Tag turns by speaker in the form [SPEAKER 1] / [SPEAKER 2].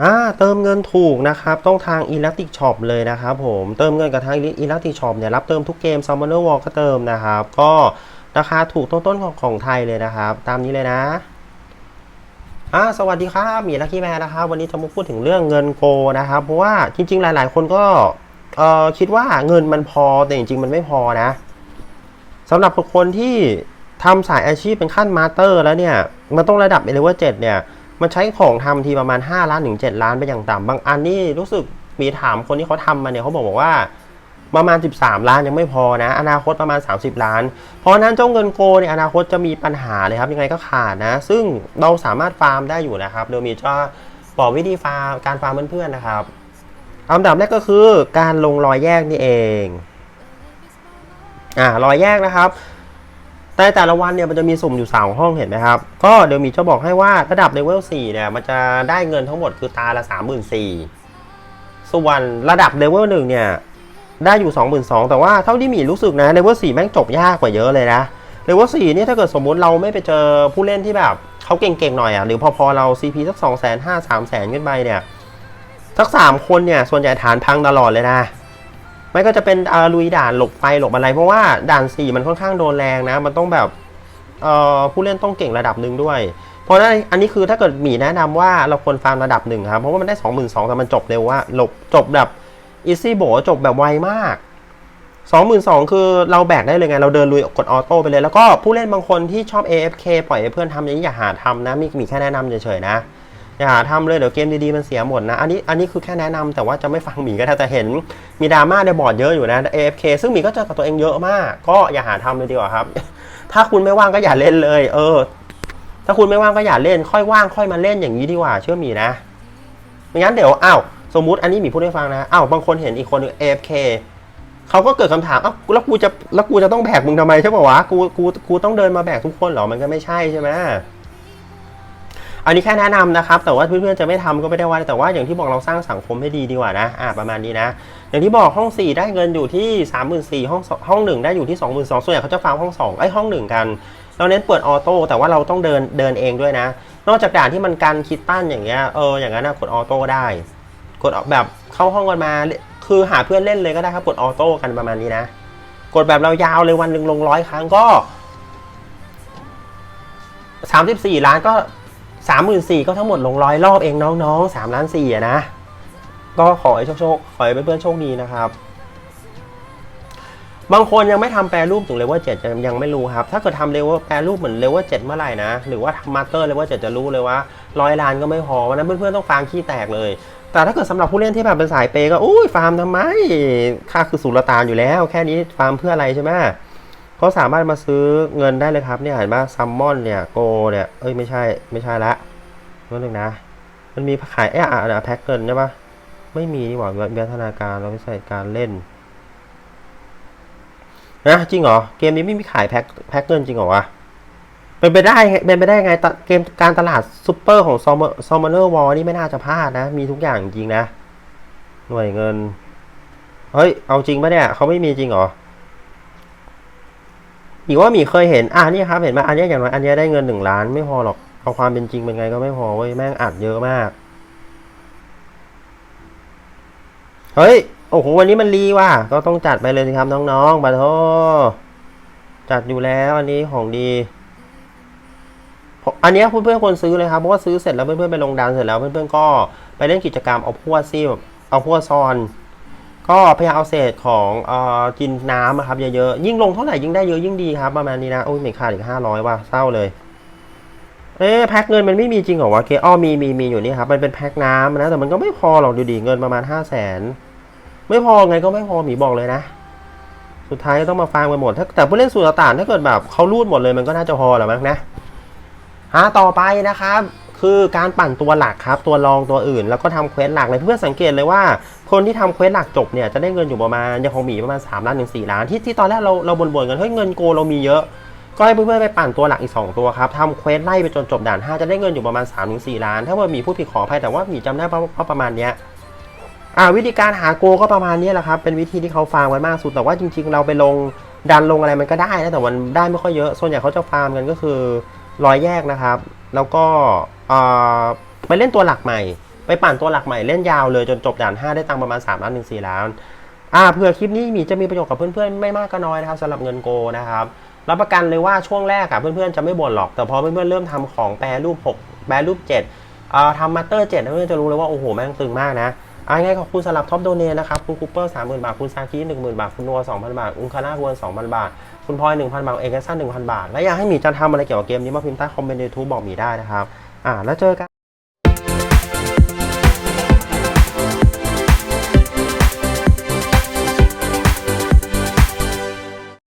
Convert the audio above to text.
[SPEAKER 1] อ่าเติมเงินถูกนะครับ ต้องทาง Elastic Shop เลยนะครับผมเติมเงินกับทาง Elastic Shop เนี่ยรับเติมทุกเกม Summoner War ก็เติมนะครับ ก็ราคาถูกต้นๆของของไทยเลยนะครับ ตามนี้เลยนะอ่าสวัสดีครับมีลักกี้แมนนะครับ วันนี้จะมาพูดถึงเรื่องเงินโกนะครับ เพราะว่าจริง ๆ หลาย ๆ คนก็เอ่อคิดว่าเงินมันพอแต่จริง ๆ มันไม่พอนะสำหรับคนที่ทำสายอาชีพเป็นขั้นมาสเตอร์แล้วเนี่ยมันต้องระดับเอเลเวล7เนี่ย มันใช้ของทำทีประมาณ 5 ล้านถึง 7 ล้านไปอย่างต่ำบางอันนี่รู้สึกมีถามคนที่เขาทำมาเนี่ยเขาบอกบอกว่าประมาณ 13 ล้านยังไม่พอนะ อนาคตประมาณ 30 ล้าน เพราะนั้นเจ้าเงินโกเนี่ยอนาคตจะมีปัญหาเลยครับ ยังไงก็ขาดนะ ซึ่งเราสามารถฟาร์มได้อยู่นะครับ โดยมีเจะบอกวิธีฟาร์มการฟาร์มเพื่อนๆนะครับอันดับแรกก็คือการลงรอยแยกนี่เองอ่ารอยแยกนะครับ แต่แต่ละวันเนี่ยมันจะมีสุ่มอยู่สาห้องเห็นไหมครับ ก็เดี๋ยวมีจะบอกให้ว่าระดับเลเวล4เนี่ยมันจะได้เงินทั้งหมดคือตาละ34,000ส่วนระดับเลเวล1เนี่ยได้อยู่ 22,000แต่ว่าเท่าที่มีรู้สึกนะเลเวล4แม่งจบยากกว่าเยอะเลยนะเลเวล4เนี่ยถ้าเกิดสมมติเราไม่ไปเจอผู้เล่นที่แบบเขาเก่งๆหน่อยอะหรือพอๆเรา CP สัก2 5 0 0 0 0 3 0 0 0ขึ้นไปเนี่ยสักสามคนเนี่ยส่วนใหญ่ฐานพังตลอดเลยนะ ไม่ก็จะเป็นลุยด่านหลบไฟหลบอะไร เพราะว่าด่าน4มันค่อนข้างโดนแรงนะ มันต้องแบบผู้เล่นต้องเก่งระดับหนึ่งด้วย เพราะนั้นอันนี้คือถ้าเกิดหมีแนะนำว่าเราควรฟาร์มระดับหนึ่งครับ เพราะว่ามันได้ 22,000แต่มันจบเร็วว่าหลบจบแบบอีซี่โบจบแบบไวมาก22,000คือเราแบกได้เลยไง เราเดินลุยกดออโต้ไปเลย แล้วก็ผู้เล่นบางคนที่ชอบ AFK ปล่อยให้เพื่อนทำอย่างนี้อย่าหาทำนะมีมีแค่แนะนำเฉยๆนะ อย่าทำเลยเดี๋ยวเกมดีๆมันเสียหมดนะ อันนี้อันนี้คือแค่แนะนำแต่ว่าจะไม่ฟังหมีก็ได้แต่เห็นมีดราม่าในบอร์ดเยอะอยู่นะ AFK ซึ่งหมีก็เจอกับตัวเองเยอะมาก ก็อย่าหาทำเลยดีกว่าครับ ถ้าคุณไม่ว่างก็อย่าเล่นเลย เออ ถ้าคุณไม่ว่างก็อย่าเล่น ค่อยว่างค่อยมาเล่นอย่างนี้ดีกว่า เชื่อหมีนะไม่งั้นเดี๋ยวอ้าวสมมุติอันนี้หมีพูดให้ฟังนะอ้าวบางคนเห็นอีกคนหนึง AFK เขาก็เกิดคำถามอ้าวแล้วกูจะแล้วกูจะต้องแบกมึงทำไมใช่ป่าวะกูกูกูต้องเดินมาแบกทุกคนเหรอมันก็ไม่ใช่ใช่ไหม อันนี้แค่แนะนำนะครับ แต่ว่าเพื่อนๆจะไม่ทำก็ไม่ได้ว่า แต่ว่าอย่างที่บอกเราสร้างสังคมให้ดีดีกว่านะอ่าประมาณนี้นะ อย่างที่บอกห้อง 4 ได้เงินอยู่ที่ 34,000ห้องห้องหนึ่งได้อยู่ที่ 22,000ส่วนใหญ่เขาจะฟาร์มห้อง2ไอ้ห้องหนึ่งกันเราเน้นเปิดออโต้แต่ว่าเราต้องเดินเดินเองด้วยนะ นอกจากด่านที่มันกันคิดตั้นอย่างเงี้ยเอออย่างนั้นนะกดออโต้ได้ กดแบบเข้าห้องกันมาคือหาเพื่อนเล่นเลยก็ได้ครับกดออโต้กันประมาณนี้นะ กดแบบเรายาวเลยวันหนึ่งลงร้อยครั้งก็ 34 ล้านก็ สามหมื่นสี่ก็ทั้งหมดลงร้อยรอบเองน้องๆสามล้านสี่อะนะ ก็ขอให้โชคขอให้เพื่อนๆโชคดีนะครับ บางคนยังไม่ทำแปรรูปถึงเลเวลเจ็ดยังไม่รู้ครับ ถ้าเกิดทำเลเวลแปรรูปเหมือนเลเวลเจ็ดเมื่อไหร่นะ หรือว่าทำมาสเตอร์เลเวลเจ็ดจะรู้เลยว่าร้อยล้านก็ไม่พอวันนั้นเพื่อนๆต้องฟาร์มขี้แตกเลย แต่ถ้าเกิดสำหรับผู้เล่นที่แบบเป็นสายเปก็อุ้ยฟาร์มทำไมค่าคือสุลต่านอยู่แล้ว แค่นี้ฟาร์มเพื่ออะไรใช่ไหม ก็สามารถมาซื้อเงินได้เลยครับเนี่ยเห็นไหมซัมมอนเนี่ยโกเนี่ยเอ้ยไม่ใช่ไม่ใช่ละนั่นหนึ่งนะ มันมีขายเอ๊ะอะแพ็คเงินใช่ปะไม่มีนี่หว่าวิวัฒนาการเราไม่ใส่การเล่นนะจริงเหรอเกมนี้ไม่มีขายแพ็คแพ็คเงินจริงเหรอวะเป็นไปได้เป็นไปได้ไงเกมการตลาดซูเปอร์ของซอมซอมเนอร์วอลนี่ไม่น่าจะพลาดนะ มีทุกอย่างจริงนะ หน่วยเงิน เฮ้ย เอาจริงปะเนี่ย เขาไม่มีจริงเหรอ หมีว่าหมีเคยเห็นอะนี่ครับเห็นไหมอันนี้อย่างน้อยอันนี้ได้เงินหนึ่งล้านไม่พอหรอกเอาความเป็นจริงเป็นไงก็ไม่พอเว้ยแม่งอัดเยอะมากเฮ้ยโอ้โหวันนี้มันรีว่ะก็ต้องจัดไปเลยสิครับน้องๆบาโทจัดอยู่แล้วอันนี้ของดีอันนี้เพื่อนๆควรซื้อเลยครับเพราะว่าซื้อเสร็จแล้วเพื่อนๆไปลงดันเสร็จแล้วเพื่อนๆก็ไปเล่นกิจกรรมเอาพวดซิแบเอาพวดซอน ก็พยายามเอาเศษของเอ่อกินน้ำอะครับเยอะๆยิ่งลงเท่าไหร่ยิ่งได้เยอะยิ่งดีครับประมาณนี้นะโอ้ยไม่ขาดอีกห้าร้อยว่ะเศร้าเลยเอ๊ะแพ็คเงินมันไม่มีจริงเหรอวะเคอ้อมีมีมีอยู่นี่ครับมันเป็นแพ็คน้ำนะแต่มันก็ไม่พอหรอกดูดิเงินประมาณห้าแสนไม่พอไงก็ไม่พอหมีบอกเลยนะ สุดท้ายก็ต้องมาฟังไปหมดถ้าแต่ผู้เล่นสูตรต่างถ้าเกิดแบบเขารูดหมดเลยมันก็น่าจะพอแหละมั้งนะหาต่อไปนะครับ คือการปั่นตัวหลักครับ ตัวรองตัวอื่น แล้วก็ทำเควสหลักเลยเพื่อนสังเกตเลยว่า คนที่ทำเควสหลักจบเนี่ยจะได้เงินอยู่ประมาณยังคงมีประมาณ3ล้านถึง4ล้านที่ที่ตอนแรกเราเราบ่นๆกันเฮ้ยเงินโกเรามีเยอะ ก็ให้เพื่อนๆไปปั่นตัวหลักอีก 2 ตัวครับทำเควสไล่ไปจนจบด่าน 5 จะได้เงินอยู่ประมาณ3ถึง4ล้าน ถ้าว่ามีผู้ผิดขออภัยแต่ว่ามีจำได้ว่าประมาณเนี้ยอ่าวิธีการหาโกก็ประมาณนี้แหละครับเป็นวิธีที่เขาฟาร์มไว้มากสุดแต่ว่าจริง ๆ เราไปลงดันลงอะไรมันก็ได้นะแต่มันได้ไม่ค่อยเยอะ ส่วนใหญ่เขาจะฟาร์มกันก็คือรอยแยกนะครับ แล้วก็ ไปเล่นตัวหลักใหม่ ไปปั่นตัวหลักใหม่เล่นยาวเลยจนจบด่าน 5 ได้ตังประมาณ3ล้านถึง4ล้านอ่าเผื่อคลิปนี้มีจะมีประโยชน์กับเพื่อนๆ ไม่มากก็น้อยนะครับสำหรับเงินโกนะครับรับประกันเลยว่าช่วงแรกอะเพื่อนๆจะไม่บ่นหรอก แต่พอเพื่อนๆเริ่มทำของแปรรูป 6 แปรรูป7อ่าทำมาเตอร์7เพื่อนๆจะรู้เลยว่าโอ้โหแม่งตึงมากนะอ่าไงขอบคุณสำหรับท็อปโดเนนะครับ คุณคูเปอร์30,000บาท คุณซากิ10,000บาท คุณนัว2,000บาท อุงคาร่าควร2,000บาท คุณพลอย1,000บาท เอกซัน1,000บาท และอยากให้หมีจะทำอะไรเกี่ยวกับเกมนี้มาพิมพ์ใต้คอมเมนต์ในยูทูบบอกหมีได้นะครับ อ่าแล้วเจอกัน